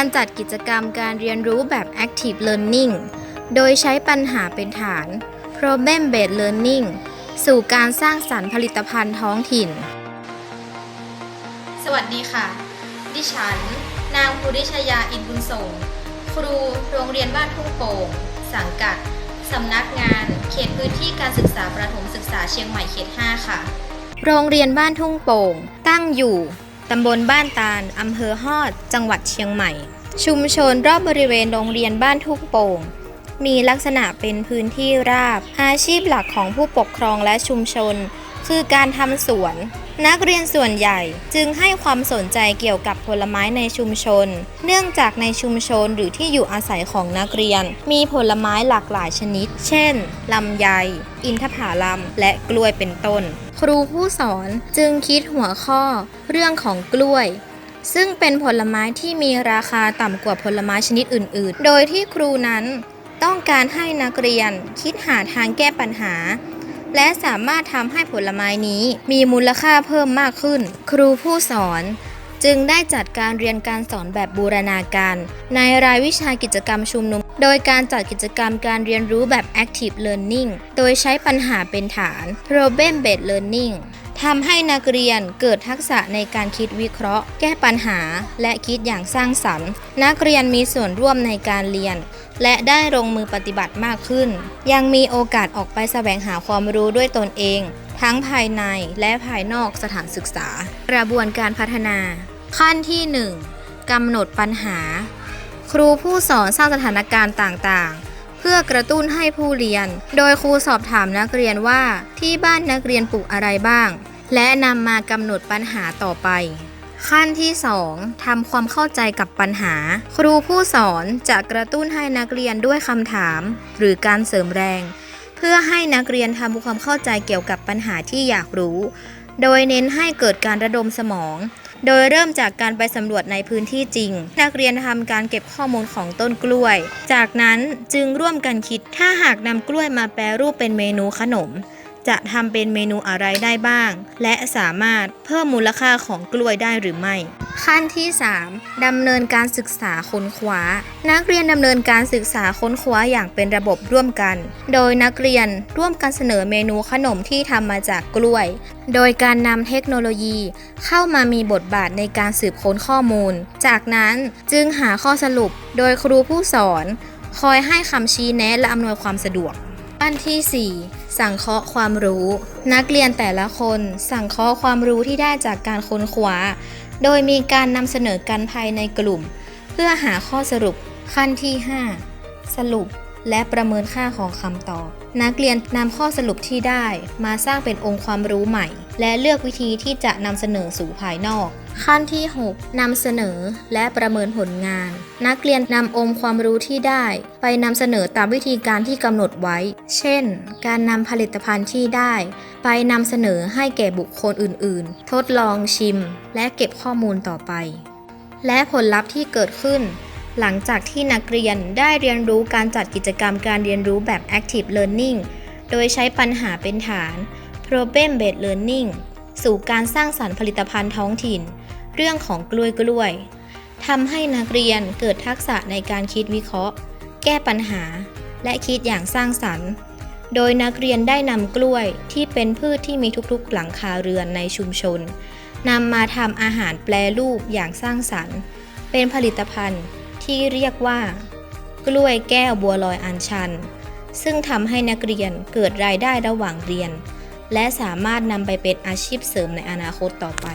การจัดกิจกรรมการเรียนรู้แบบ Active Learning โดยใช้ปัญหาเป็นฐาน Problem Based Learning สู่การสร้างสรรค์ผลิตภัณฑ์ท้องถิ่น สวัสดีค่ะ ดิฉัน นางภูริชยาอินบุญส่ง ครูโรงเรียนบ้านทุ่งโป่ง สังกัด สำนักงาน เขตพื้นที่การศึกษาประถมศึกษาเชียงใหม่เขต 5 ค่ะ โรงเรียนบ้านทุ่งโป่ง ตั้งอยู่ ตำบลบ้านตาลอำเภอฮอด จังหวัดเชียงใหม่ ชุมชนรอบบริเวณโรงเรียนบ้านทุ่งโป่ง มีลักษณะเป็นพื้นที่ราบ อาชีพหลักของผู้ปกครองและชุมชน คือการทำสวน นักเรียนส่วนใหญ่จึงให้ความสนใจเกี่ยวกับผลไม้ในชุมชน เนื่องจากในชุมชนหรือที่อยู่อาศัยของนักเรียน มีผลไม้หลากหลายชนิด เช่น ลำไย อินทผลัม และกล้วยเป็นต้น ครูผู้สอนจึงคิดหัวข้อ เรื่องของกล้วยซึ่งเป็นผลไม้ที่มีราคาต่ำกว่าผลไม้ชนิดอื่น ๆ โดยที่ครูนั้นต้องการให้นักเรียนคิดหาทางแก้ปัญหา และสามารถทำให้ผลไม้นี้มีมูลค่าเพิ่มมากขึ้น ครูผู้สอนจึงได้จัดการเรียนการสอนแบบบูรณาการ ในรายวิชากิจกรรมชุมนุม โดยการจัดกิจกรรมการเรียนรู้แบบ Active Learning โดยใช้ปัญหาเป็นฐาน Problem Based Learning ทำให้นักเรียนเกิดทักษะในการคิดวิเคราะห์ แก้ปัญหา และคิดอย่างสร้างสรรค์ นักเรียนมีส่วนร่วมในการเรียน และได้ลงมือปฏิบัติมากขึ้น ยังมีโอกาสออกไปแสวงหาความรู้ด้วยตนเอง ทั้งภายในและภายนอกสถานศึกษา กระบวนการพัฒนา ขั้นที่ 1. กำหนดปัญหา ครูผู้สอนสร้างสถานการณ์ต่างๆ เพื่อกระตุ้นให้ผู้เรียน โดยครูสอบถามนักเรียนว่าที่บ้านนักเรียนปลูกอะไรบ้าง และนำมากำหนดปัญหาต่อไป ขั้นที่ 2. ทำความเข้าใจกับปัญหา ครูผู้สอนจะกระตุ้นให้นักเรียนด้วยคำถาม หรือการเสริมแรง เพื่อให้นักเรียนทำความเข้าใจเกี่ยวกับปัญหาที่อยากรู้ โดยเน้นให้เกิดการระดมสมอง โดยเริ่มจากการไปสำรวจในพื้นที่จริง นักเรียนทำการเก็บข้อมูลของต้นกล้วย จากนั้นจึงร่วมกันคิดถ้าหากนำกล้วยมาแปรรูปเป็นเมนูขนม จะทำเป็นเมนูอะไรได้บ้าง และสามารถเพิ่มมูลค่าของกล้วยได้หรือไม่ ขั้นที่ 3. ดำเนินการศึกษาค้นคว้า นักเรียนดำเนินการศึกษาค้นคว้าอย่างเป็นระบบร่วมกัน โดยนักเรียนร่วมกันเสนอเมนูขนมที่ทำมาจากกล้วย โดยการนำเทคโนโลยี เข้ามามีบทบาทในการสืบค้นข้อมูล จากนั้นจึงหาข้อสรุป โดยครูผู้สอน คอยให้คำชี้แนะและอำนวยความสะดวก ขั้นที่ 4 สังเคราะห์ความรู้ นักเรียนแต่ละคนสังเคราะห์ความรู้ที่ได้จากการค้นคว้า โดยมีการนำเสนอกันภายในกลุ่ม เพื่อหาข้อสรุปขั้นที่ 5 สรุป และประเมินค่าของคำตอบ นักเรียนนำข้อสรุปที่ได้มาสร้างเป็นองค์ความรู้ใหม่ และเลือกวิธีที่จะนำเสนอสู่ภายนอก ขั้นที่6นำเสนอและประเมินผลงาน นักเรียนนำองค์ความรู้ที่ได้ ไปนำเสนอตามวิธีการที่กำหนดไว้ เช่น การนำผลิตภัณฑ์ที่ได้ ไปนำเสนอให้แก่บุคคลอื่น ๆ ทดลองชิม และเก็บข้อมูลต่อไป และผลลัพธ์ที่เกิดขึ้น หลังจากที่นักเรียนได้เรียนรู้การจัดกิจกรรมการเรียนรู้แบบ Active Learning โดยใช้ปัญหาเป็นฐาน Problem Based Learning สู่การสร้างสรรค์ผลิตภัณฑ์ท้องถิ่น เรื่องของกล้วยกล้วยทำให้นักเรียนเกิดทักษะในการคิดวิเคราะห์ แก้ปัญหา และคิดอย่างสร้างสรรค์ โดยนักเรียนได้นำกล้วยที่เป็นพืชที่มีทุกๆ หลังคาเรือนในชุมชนนำมาทำอาหารแปรรูปอย่างสร้างสรรค์ เป็นผลิตภัณฑ์ ที่เรียกว่า กล้วยแก้วบัวลอยอัญชัน ซึ่งทำให้นักเรียนเกิดรายได้ระหว่างเรียน และสามารถนำไปเป็นอาชีพเสริมในอนาคตต่อไป